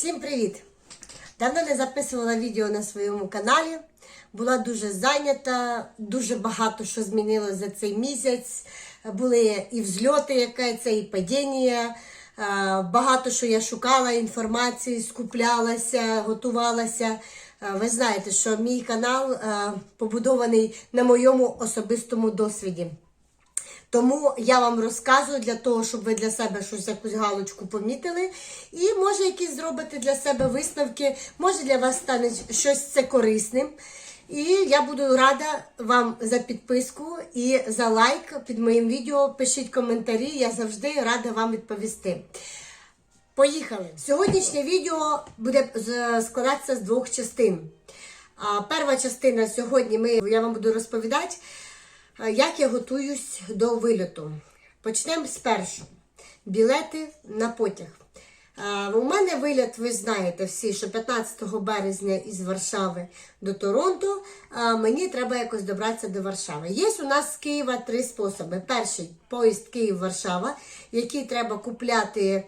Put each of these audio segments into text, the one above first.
Всім привіт! Давно не записувала відео на своєму каналі. Була дуже зайнята, дуже багато що змінилося за цей місяць. Були і взльоти, яке це, і падіння. Е, Багато що я шукала інформації, скуплялася, готувалася. Е, Ви знаєте, що мій канал е, побудований на моєму особистому досвіді. Тому я вам розказую для того, щоб ви для себе щось якусь галочку помітили. І може якісь зробите для себе висновки, може для вас стане щось це корисним. І я буду рада вам за підписку і за лайк під моїм відео. Пишіть коментарі, я завжди рада вам відповісти. Поїхали! Сьогоднішнє відео буде складатися з двох частин. Перша частина сьогодні ми, я вам буду розповідати, як я готуюсь до вильоту. Почнемо з першого. Білети на потяг. У мене виліт, ви знаєте всі, що 15 березня із Варшави до Торонто. Мені треба якось добратися до Варшави. Є у нас з Києва три способи. Перший поїзд Київ-Варшава, який треба купляти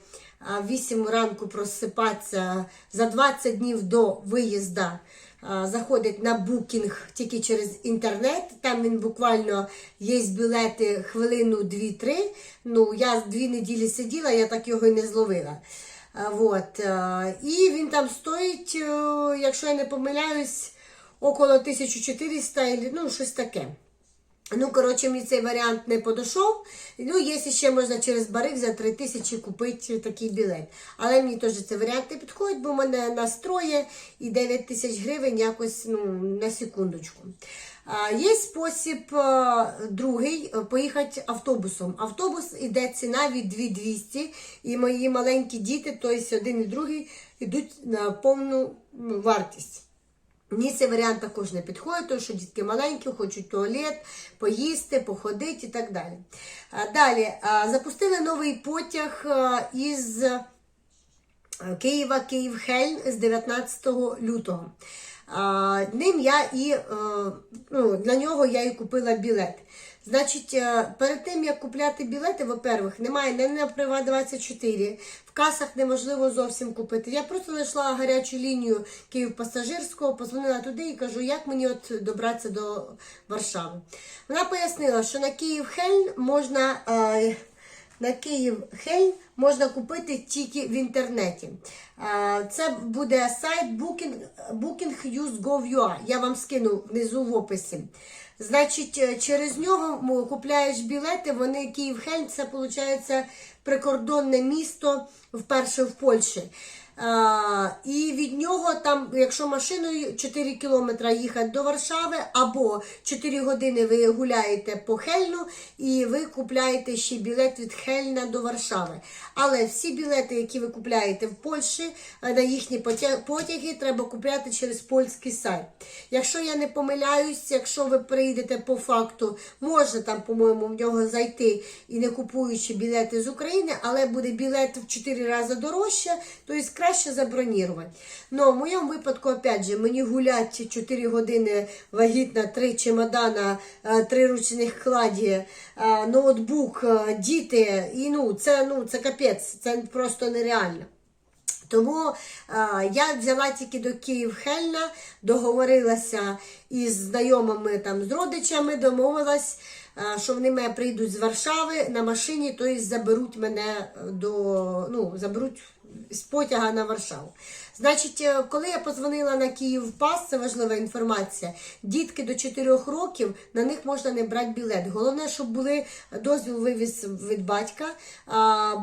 8 ранку просипатися за 20 днів до виїзду. А, Заходить на букінг тільки через інтернет. Там він буквально є білети хвилину, дві-три. Ну, я дві неділі сиділа, я так його і не зловила. От. І він там стоїть, е, якщо я не помиляюсь, около 1400, ну, щось таке. Ну, коротше, мені цей варіант не подійшов. Ну, якщо ще можна через барик за 3 тисячі купити такий білет. Але мені теж цей варіант не підходить, бо в мене настроє і 9 тисяч гривень якось ну, на секундочку. Є спосіб другий е, поїхати автобусом. Автобус іде ціна від 2200, і мої маленькі діти, тобто один і другий, йдуть на повну ну, вартість. Мені цей варіант також не підходить, тому що дітки маленькі, хочуть туалет, поїсти, походити і так далі. Далі запустили новий потяг із Києва Київ-Хельм з 19 лютого. Ним я і е, ну, для нього я і купила білет. Значить, е, перед тим як купляти білети, во-первых, немає не на Приват 24, в касах неможливо зовсім купити. Я просто знайшла гарячу лінію Київ пасажирського, позвонила туди і кажу, як мені от добратися до Варшави. Вона пояснила, що на Київ Хельн можна. е, на Київ Хельн можна купити тільки в інтернеті. Це буде сайт Booking, bookinguse.gov.ua. Я вам скину внизу в описі. Значить, е, через нього купляєш білети, вони Київ-Хельм, це виходить прикордонне місто вперше в Польщі. І від нього там, якщо машиною 4 кілометри їхати до Варшави, або 4 години ви гуляєте по Хельну і ви купляєте ще білет від Хельна до Варшави. Але всі білети, які ви купляєте в Польщі, е, на їхні потяги, треба купляти через польський сайт. Якщо я не помиляюсь, якщо ви приїдете по факту, можна там, по-моєму, в нього зайти і не купуючи білети з України, але буде білет в 4 рази дорожче, тобто краще забронірувати. Но в моєму випадку, опять же, мені гулять 4 години вагітна, 3 чемодана, 3 ручних кладі, е, ноутбук, е, діти, і ну, це, ну, це капець, це просто нереально. Тому е, я взяла тільки до Київ-Хельна, договорилася із знайомими там, з родичами, домовилась, е, що вони мене прийдуть з Варшави на машині, тобто заберуть мене до, ну, заберуть з потяга на Варшаву. Значить, е, коли я позвонила на Київ Пас, це важлива інформація. Дітки до 4 років на них можна не брати білет. Головне, щоб були дозвіл вивіз від батька,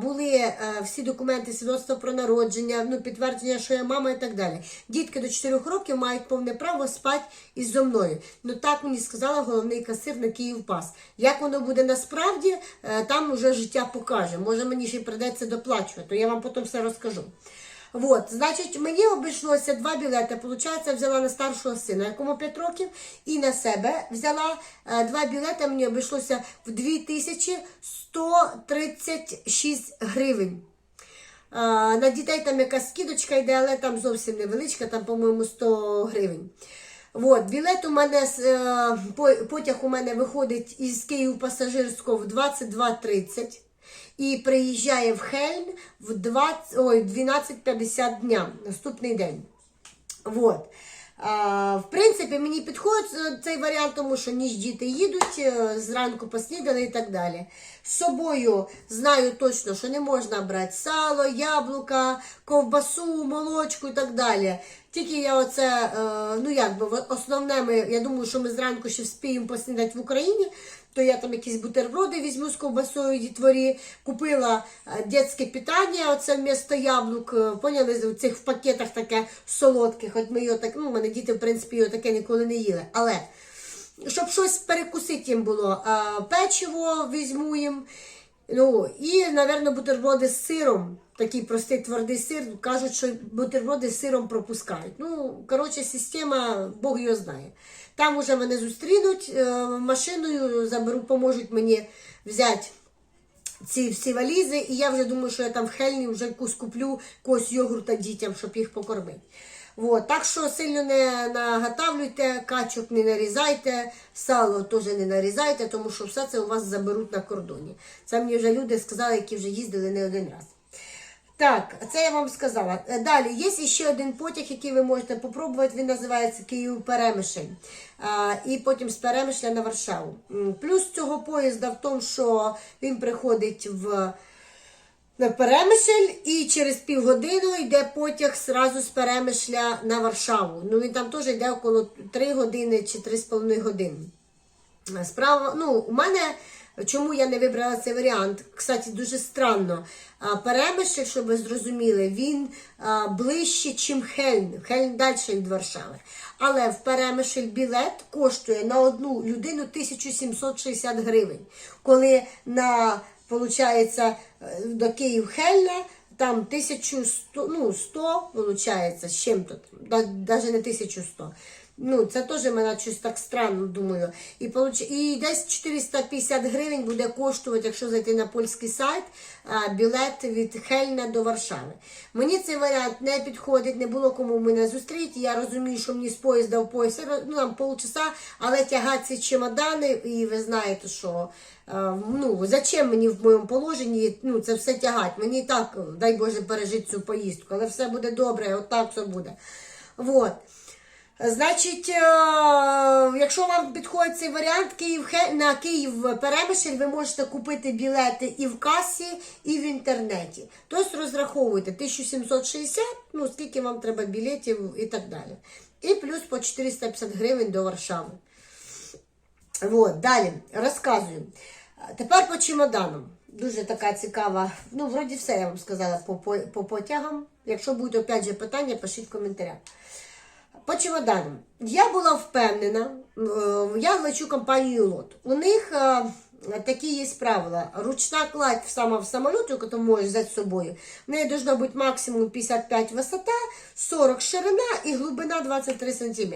були е, всі документи, свідоцтво про народження, ну, підтвердження, що я мама і так далі. Дітки до 4 років мають повне право спати із зо мною. Ну так мені сказала головний касир на Київ Пас. Як воно буде насправді, е, там уже життя покаже. Може мені ще й придеться доплачувати, то я вам потім все розкажу. Вот, значить, мені обійшлося два білети. Получається, взяла на старшого сина, якому 5 років, і на себе взяла е, два білети. Мені обійшлося в 2136 гривень. Е, на дітей там якась скидочка йде, але там зовсім невеличка, там, по-моєму, 100 гривень. Вот, білет у мене е, потяг у мене виходить із Київ пасажирського в 22.30. і приїжджає в Хельн в 20, ой, 12.50 дня, наступний день. Вот. А, в принципі, мені підходить е, цей варіант, тому що ніж діти їдуть, е, зранку поснідали і так далі. З собою знаю точно, що не можна брати сало, яблука, ковбасу, молочку і так далі. Тільки я оце, е, ну як би, основне, ми, я думаю, що ми зранку ще вспіємо поснідати в Україні, то я там якісь бутерброди візьму з ковбасою дітворі, купила е, дитяче питання, оце вмісто яблук, е, поняли, з цих в пакетах таке солодке, хоч ми його так, ну, мене діти, в принципі, його таке ніколи не їли. Але щоб щось перекусити їм було, печиво візьму їм, ну, і, напевно, бутерброди з сиром. Такий простий твердий сир. Кажуть, що бутерброди з сиром пропускають. Ну, коротше, система, Бог його знає. Там уже мене зустрінуть е, машиною, заберу, поможуть мені взяти ці всі валізи, і я вже думаю, що я там в Хельні вже куплю якогось йогурта дітям, щоб їх покормити. Вот. Так що сильно не наготавлюйте, качок не нарізайте, сало теж не нарізайте, тому що все це у вас заберуть на кордоні. Це мені вже люди сказали, які вже їздили не один раз. Так, це я вам сказала. Е, Далі є ще один потяг, який ви можете попробувати. Він називається Київ Перемишль. І потім з Перемишля на Варшаву. Плюс цього поїзда в тому, що він приходить в на Перемишль і через півгодини йде потяг зразу з Перемишля на Варшаву. Ну він там теж йде около 3 години чи 3,5 години. Справа, ну, у мене, чому я не вибрала цей варіант, кстати, дуже странно. А, Перемишль, щоб ви зрозуміли, він ближче, ніж Хельн. Хельн далі від Варшави. Але в Перемишль білет коштує на одну людину 1760 гривень. Коли на, получається, е, до Київ-Хельна там 1100, ну, 100, виходить, з чим-то, навіть не 1100. Ну, це теж мене щось так странно, думаю. І, получ... і десь 450 гривень буде коштувати, якщо зайти на польський сайт, білет від Хельна до Варшави. Мені цей варіант не підходить, не було кому мене зустріти. Я розумію, що мені з поїзда в поїзд, ну, там полчаса, але тягати чемодани, і ви знаєте, що ну, зачем мені в моєму положенні ну, це все тягати? Мені так, дай Боже, пережити цю поїздку, але все буде добре, отак все буде. Вот. Значить, е, якщо вам підходить цей варіант Київ на Київ Перемишль, ви можете купити білети і в касі, і в інтернеті. Тобто розраховуйте 1760, ну скільки вам треба білетів і так далі. І плюс по 450 гривень до Варшави. Вот, далі розказую. Тепер по чемоданам. Дуже така цікава. Ну, вроді все я вам сказала по, по, по потягам. Якщо будуть опять же питання, пишіть в коментарях. По чемоданам. Я була впевнена, е, я лечу компанію Лот. У них такі є правила. Ручна кладь сама в самоліт, яку ти можеш взяти з собою. В неї должно бути максимум 55 висота, 40 ширина і глибина 23 см.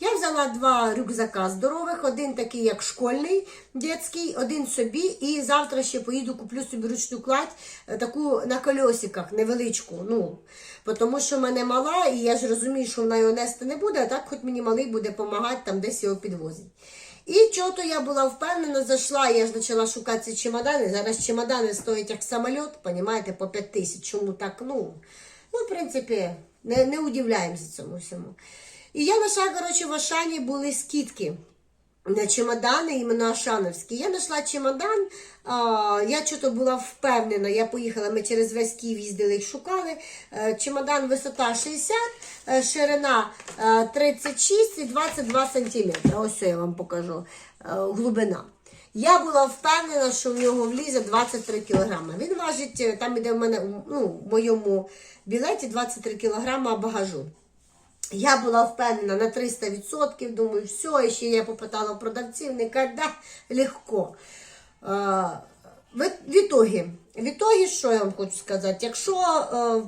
Я взяла два рюкзака здорових, один такий, як школьний, дитячий, один собі. І завтра ще поїду, куплю собі ручну кладь, е, таку на колесиках, невеличку. Ну, тому що в мене мала, і я ж розумію, що вона його нести не буде, а так хоч мені малий буде допомагати, там десь його підвозить. І чого-то я була впевнена, зайшла, я ж почала шукати ці чемодани. Зараз чемодани стоять як самоліт, понімаєте, по 5 тисяч. Чому так? Ну, ну в принципі, не, не удивляємося цьому всьому. І я знайшла, коротше, в Ашані були скидки на чемодани, іменно Ашановські. Я знайшла чемодан, я чого була впевнена, я поїхала, ми через весь Київ їздили їх шукали. Е, Чемодан висота 60, е, ширина е, 36 і 22 сантиметри. Ось я вам покажу. е, Глибина. Я була впевнена, що в нього влізе 23 кілограми. Він важить, е, там іде в мене ну, в моєму білеті 23 кілограма багажу. Я була впевнена на 300%, думаю, все, і ще я попитала продавців, не да, легко. Е, в, ітогі, в ітогі, що я вам хочу сказати, якщо е,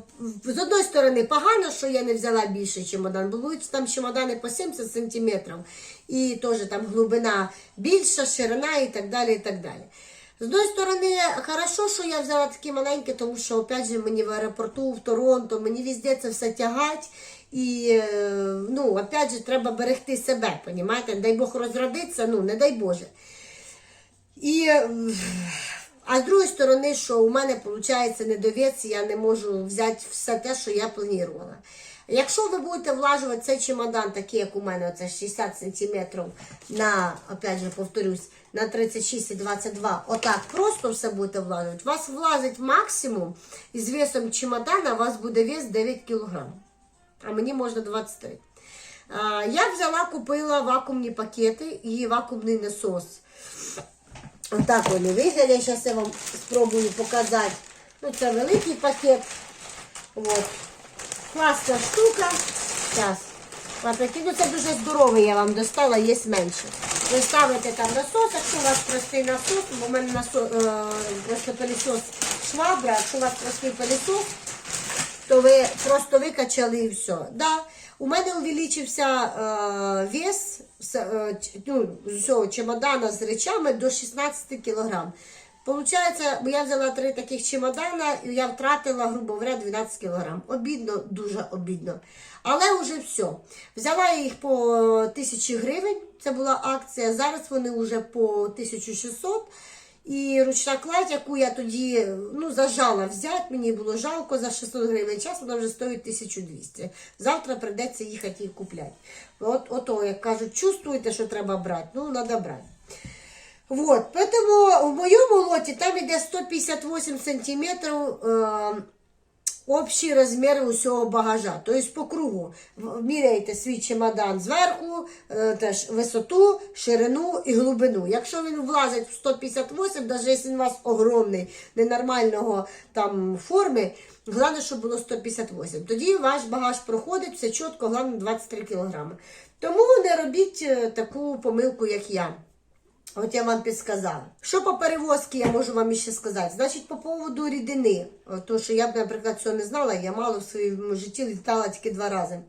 з одної сторони погано, що я не взяла більше чемодан, бо будуть там чемодани по 70 сантиметрів, і теж там глибина більша, ширина і так далі. і так далі. З одної сторони, хорошо, що я взяла такі маленькі, тому що, опять же, мені в аеропорту, в Торонто, мені везде це все тягать. І, е, ну, опять же, треба берегти себе, понімаєте? Дай Бог розродиться, ну, не дай Боже. І, е, А з другої сторони, що у мене виходить недовець, я не можу взяти все те, що я планувала. Якщо ви будете влажувати цей чемодан, такий, як у мене, оце 60 см на, опять же, повторюсь, на 36 і 22, отак просто все будете влажувати, у вас влазить максимум, з весом чемодана у вас буде вес 9 кг. А мені можна 23. А, я взяла, купила вакуумні пакети і вакуумний насос. Отак вони виглядять. Зараз я вам спробую показати. Ну, це великий пакет. От. Класна штука. Зараз. Ну, це дуже здоровий, я вам достала, є менше. Ви ставите там насос, якщо у вас простий насос, бо в мене насос, е, просто пилісос швабра, якщо у вас простий пилісос, то ви просто викачали і все. Да. У мене увеличився е, вес е, ну, з цього чемодана з речами до 16 кг. Получається, я взяла три таких чемодана і я втратила, грубо говоря, 12 кг. Обідно, дуже обідно. Але вже все. Взяла я їх по 1000 гривень, це була акція. Зараз вони вже по 1600. І ручна кладь, яку я тоді ну, зажала взяти, мені було жалко за 600 гривень час, вона вже стоїть 1200. Завтра прийдеться їхати її купляти. От, ото, як кажуть, чувствуєте, що треба брати, ну, треба брати. Вот, поэтому в моєму лоті там іде 158 сантиметрів е, общий розмір усього багажа. Тобто по кругу міряєте свій чемодан зверху, е, теж висоту, ширину і глибину. Якщо він влазить в 158, навіть якщо він у вас огромний, ненормального там форми, головне, щоб було 158. Тоді ваш багаж проходить, все чітко, головне 23 кг. Тому не робіть е, таку помилку, як я. От я вам підсказала. Що по перевозці я можу вам ще сказати? Значить, по поводу рідини. От То, що я б, наприклад, цього не знала, я мало в своєму житті літала тільки два рази.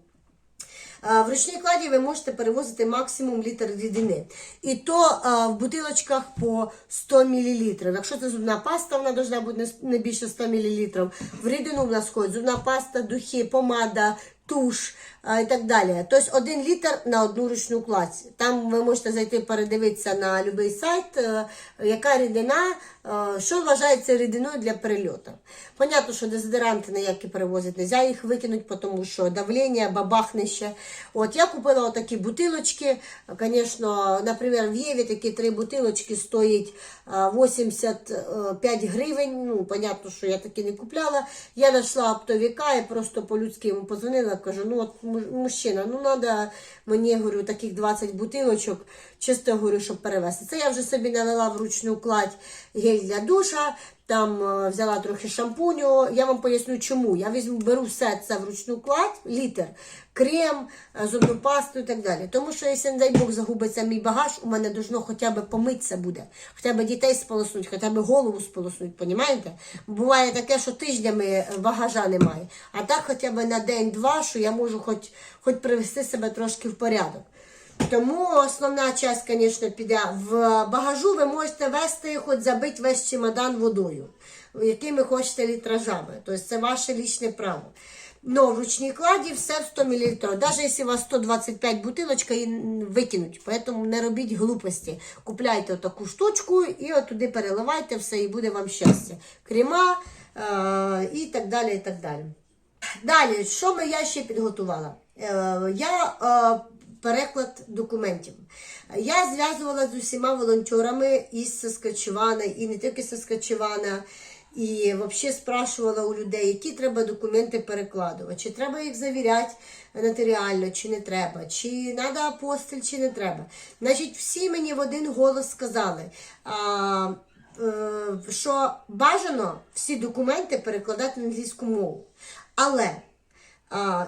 В ручній кладі ви можете перевозити максимум літр рідини. І то в бутилочках по 100 мл. Якщо це зубна паста, вона повинна бути не- більше 100 мл. В рідину в нас ходить зубна паста, духи, помада, туш і так далі. Тобто один літр на одну ручну кладь. Там ви можете зайти передивитися на будь-який сайт, е, яка рідина, е, що вважається рідиною для перельоту. Понятно, що дезодоранти ніякі перевозити не можна їх викинути, тому що давлення, бабахне ще. От я купила отакі бутилочки. Звісно, наприклад, в Єві такі три бутилочки стоять 85 гривень. Ну, понятно, що я такі не купляла. Я знайшла оптовика і просто по-людськи йому позвонила, кажу, ну от мужчина, ну треба мені, говорю, таких 20 бутилочок, чисто говорю, щоб перевезти. Це я вже собі налила в ручну кладь гель для душа, там е, взяла трохи шампуню. Я вам поясню, чому. Я візьму, беру все це в ручну кладь, літр, крем, е, зубну пасту і так далі. Тому що, якщо, не дай Бог, загубиться мій багаж, у мене должно хоча б помитися буде. Хоча б дітей сполоснуть, хоча б голову сполоснуть, понімаєте? Буває таке, що тижнями багажа немає. А так хоча б на день-два, що я можу хоч, хоч привести себе трошки в порядок. Тому основна часть, звісно, піде в багажу. Ви можете вести, хоч забити весь чемодан водою, якими хочете літражами. Тобто це ваше лічне право. Но в ручній кладі все в 100 мл. Навіть якщо у вас 125 бутилочка, її викинуть. Тому не робіть глупості. Купляйте таку штучку і туди переливайте все, і буде вам щастя. Крема е- і так далі. і так далі. Далі, що ми я ще підготувала? Е, я е, переклад документів. Я зв'язувалася з усіма волонтерами із Саскачевана, і не тільки Саскачевана. І взагалі спрашувала у людей, які треба документи перекладувати, чи треба їх завіряти нотаріально, чи не треба, чи треба апостиль, чи не треба. Значить, всі мені в один голос сказали. Е, що бажано всі документи перекладати на англійську мову. Але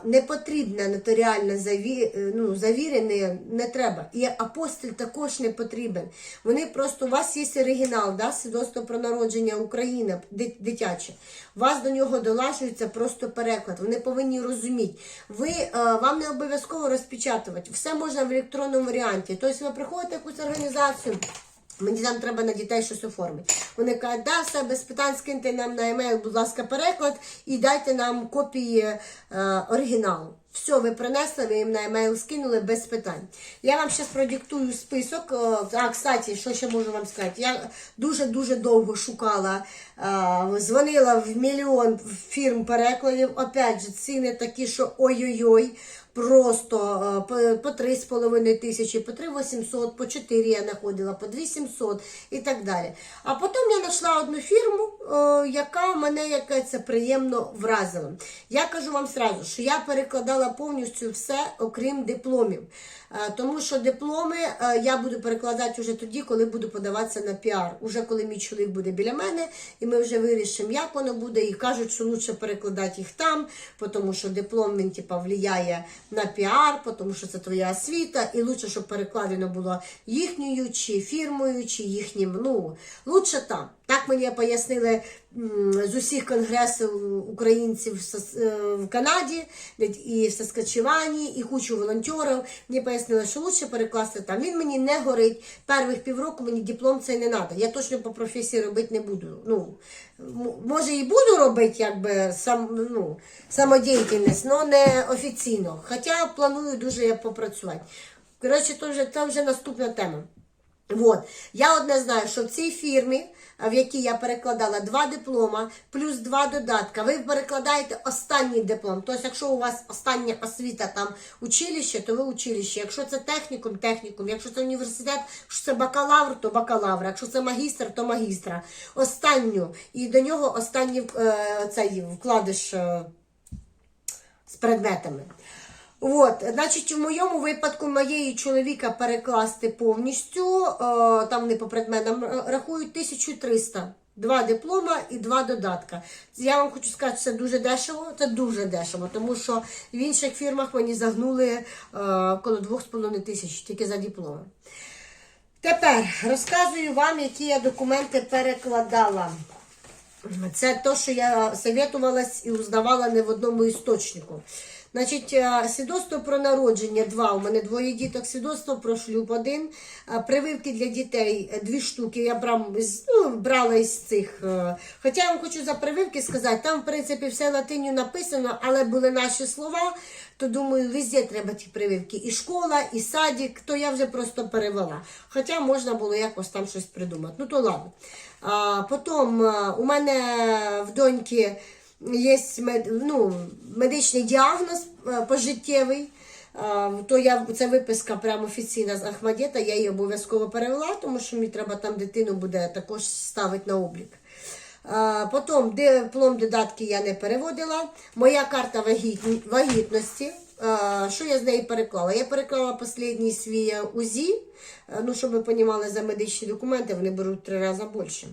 не потрібне нотаріально заві, е, ну, завірене не треба. І апостиль також не потрібен. Вони просто, у вас є оригінал, да, свідоцтво про народження України дитяче. У вас до нього долажується просто переклад. Вони повинні розуміти. Ви, е, вам не обов'язково розпечатувати. Все можна в електронному варіанті. Тобто ви приходите в якусь організацію. Мені там треба на дітей щось оформити. Вони кажуть, да, все без питань скиньте нам на емейл, будь ласка, переклад і дайте нам копії е, оригіналу. Все, ви принесли, ви їм на емейл скинули без питань. Я вам зараз продиктую список. Е, А, кстати, що ще можу вам сказати? Я дуже-дуже довго шукала, е, дзвонила в мільйон фірм перекладів. Опять же, ціни такі, що ой-ой-ой. Просто е, по, по 3,5 тисячі, по 3,800, по 4 я знаходила, по 2,700 і так далі. А потім я знайшла одну фірму, е, яка мене якась приємно вразила. Я кажу вам сразу, що я перекладала повністю все, окрім дипломів. Е, Тому що дипломи е, я буду перекладати вже тоді, коли буду подаватися на піар. Уже коли мій чоловік буде біля мене, і ми вже вирішимо, як воно буде. І кажуть, що краще перекладати їх там, тому що диплом він типа впливає на піар, тому що це твоя освіта, і лучше, щоб перекладено було їхньою чи фірмою, чи їхнім. Ну, лучше там. Так мені пояснили з усіх конгресів українців в е, Канаді і в Саскачевані, і кучу волонтерів. Мені пояснили, що лучше перекласти там. Він мені не горить. Перших півроку мені диплом цей не треба. Я точно по професії робити не буду. Ну, може і буду робити якби сам, ну, самодіяльність, але не офіційно. Хоча планую дуже попрацювати. Коротше, то вже, це вже наступна тема. Вот. Я одне знаю, що в цій фірмі, в якій я перекладала два диплома, плюс два додатка, ви перекладаєте останній диплом. Тобто, якщо у вас остання освіта там училище, то ви училище. Якщо це технікум, технікум. Якщо це університет, якщо це бакалавр, то бакалавр. Якщо це магістр, то магістра. Останню. І до нього останній е, цей вкладиш. Е, з предметами. От, значить, в моєму випадку моєї чоловіка перекласти повністю, е, там вони по предметам рахують 1300. Два диплома і два додатка. Я вам хочу сказати, це дуже дешево, це дуже дешево, тому що в інших фірмах мені загнули е, коло 2,5 тисяч тільки за дипломи. Тепер розказую вам, які я документи перекладала. Це те, що я советувалась і узнавала не в одному істочнику. Значить, е, свідоцтво про народження два. У мене двоє діток, свідоцтво про шлюб один, е, прививки для дітей е, дві штуки. Я брам, ну, брала із цих. Хоча я вам хочу за прививки сказати, там, в принципі, все латиню написано, але були наші слова, то думаю, везде треба ті прививки. І школа, і садик, то я вже просто перевела. Хоча можна було якось там щось придумати. Ну то ладно. А, потім у мене в доньки є ну, медичний діагноз е, пожиттєвий. То я це виписка прямо офіційна з Ахмадєта, я її обов'язково перевела, тому що мені треба там дитину буде також ставити на облік. Потім диплом додатки я не переводила. Моя карта вагітності. Що я з неї переклала? Я переклала останній свій е, УЗІ. Е, Ну, щоб ви розуміли, за медичні документи вони беруть три рази більше.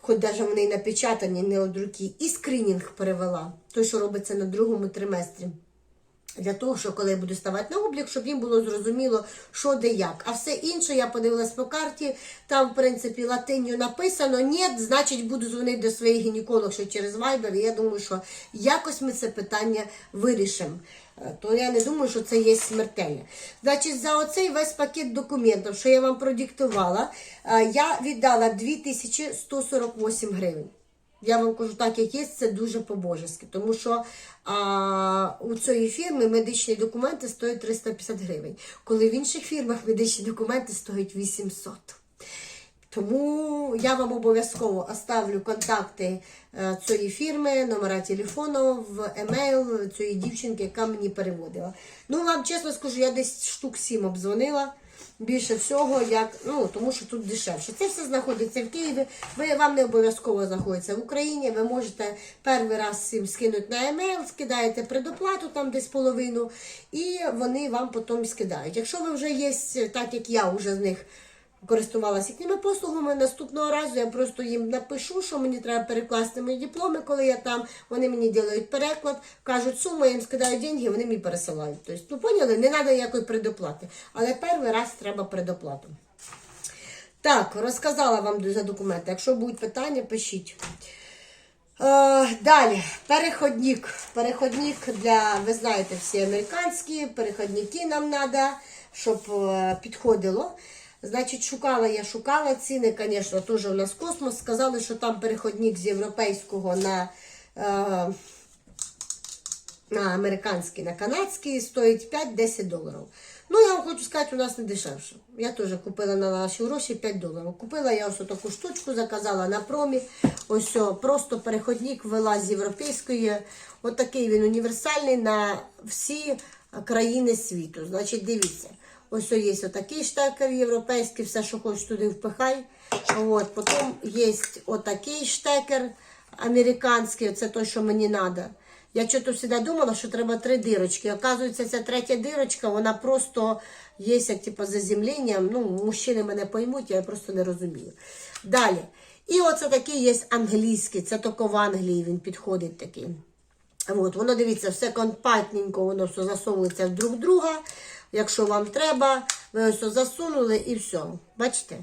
Хоч навіть вони і напечатані не од руки. І скринінг перевела, той, що робиться на другому триместрі. Для того, що коли я буду ставати на облік, щоб їм було зрозуміло, що де як. А все інше я подивилась по карті, там, в принципі, латинью написано ні, значить буду дзвонити до своїх гінекологів ще через Viber, і я думаю, що якось ми це питання вирішимо. Е, То я не думаю, що це є смертельне. Значить, за оцей весь пакет документів, що я вам продиктувала, е, я віддала 2148 гривень. Я вам кажу, так як є, це дуже по-божески, тому що а, у цієї фірми медичні документи стоять 350 гривень, коли в інших фірмах медичні документи стоять 800. Тому я вам обов'язково оставлю контакти е, цієї фірми, номера телефону в емейл цієї дівчинки, яка мені переводила. Ну, вам чесно скажу, я десь штук 7 обдзвонила. Більше всього, як, ну, тому що тут дешевше. Це все знаходиться в Києві. Ви, вам не обов'язково знаходиться в Україні. Ви можете перший раз їм скинути на емейл, скидаєте предоплату там десь половину, і вони вам потім скидають. Якщо ви вже є, так як я вже з них користувалася їхніми послугами. Наступного разу я просто їм напишу, що мені треба перекласти мої дипломи, коли я там. Вони мені роблять переклад, кажуть суму, я їм скидаю деньги, вони мені пересилають. Тобто, ну поняли, не треба ніякої предоплати. Але перший раз треба предоплату. Так, розказала вам за документи. Якщо будуть питання, пишіть. Е, далі, переходник. Переходник для, ви знаєте, всі американські, переходники нам треба, щоб е, підходило. Значить, шукала я, шукала ціни, звісно, теж у нас космос. Сказали, що там переходник з європейського на е, на американський, на канадський стоїть 5-10 доларів. Ну, я вам хочу сказати, у нас не дешевше. Я теж купила на наші гроші 5 доларів. Купила я ось таку штучку, заказала на промі. Ось просто переходник ввела з європейської. Отакий він універсальний на всі країни світу. Значить, дивіться. Ось є отакий штекер європейський, все, що хочеш туди впихай. От, потім є отакий штекер американський, це той, що мені треба. Я чого завжди думала, що треба три дирочки. Оказується, ця третя дирочка, вона просто є як типу, заземленням. Ну, мужчини мене поймуть, я просто не розумію. Далі. І оце такий є англійський, це тільки в Англії він підходить такий. От, воно дивіться, все компактненько, воно все засовується друг друга. Якщо вам треба, ви ось засунули і все. Бачите?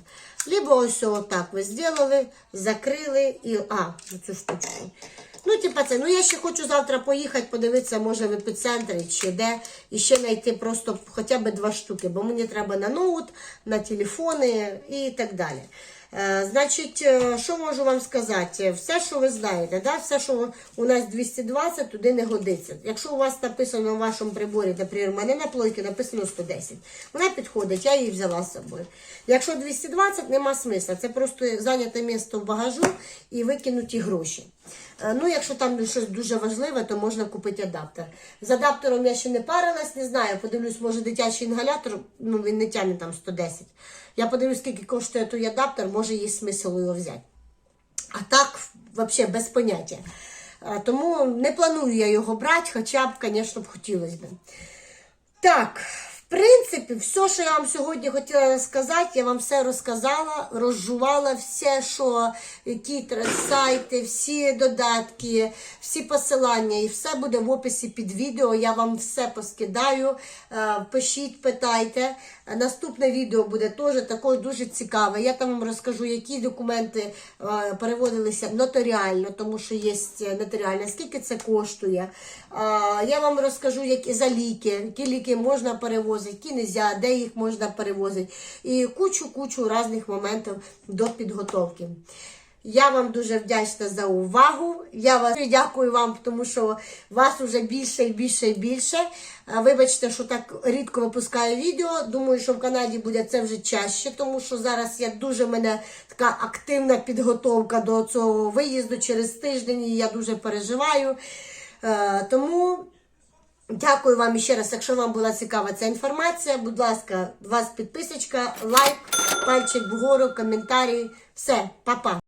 Либо ось отак ви зробили, закрили і. А, цю штучку. Ну, типа це. Ну, я ще хочу завтра поїхати, подивитися, може в епіцентрі чи де, і ще знайти просто хоча б два штуки, бо мені треба на ноут, на телефони і так далі. Е, Значить, е, що можу вам сказати? Все, що ви знаєте, да? все, що у нас 220, туди не годиться. Якщо у вас написано в вашому приборі, наприклад, у мене на плойці написано 110, вона підходить, я її взяла з собою. Якщо 220, нема смисла. Це просто зайняте місце в багажу і викинуті гроші. Е, Ну, якщо там щось дуже важливе, то можна купити адаптер. З адаптером я ще не парилась, не знаю. Подивлюсь, може дитячий інгалятор, ну він не тягне там 110. Я подивлюсь, скільки коштує той адаптер, може є смисл його взяти. А так, взагалі, без поняття. Е, Тому не планую я його брати, хоча б, звісно, б хотілося б. Так, принципі, все, що я вам сьогодні хотіла сказати, я вам все розказала, розжувала все, що які сайти, всі додатки, всі посилання, і все буде в описі під відео. Я вам все поскидаю. Е, Пишіть, питайте. Е, Наступне відео буде теж також дуже цікаве. Я там вам розкажу, які документи е, переводилися нотаріально, тому що є нотаріальне, скільки це коштує. Е, Я вам розкажу, які за ліки, які ліки можна перевозити, які не де їх можна перевозити. І кучу-кучу різних моментів до підготовки. Я вам дуже вдячна за увагу. Я вас дякую вам, тому що вас вже більше і більше і більше. Вибачте, що так рідко випускаю відео. Думаю, що в Канаді буде це вже чаще, тому що зараз я дуже в мене така активна підготовка до цього виїзду через тиждень, і я дуже переживаю. Тому. Дякую вам ще раз. Якщо вам була цікава ця інформація, будь ласка, вас підписочка, лайк, пальчик вгору, коментарі. Все, па-па.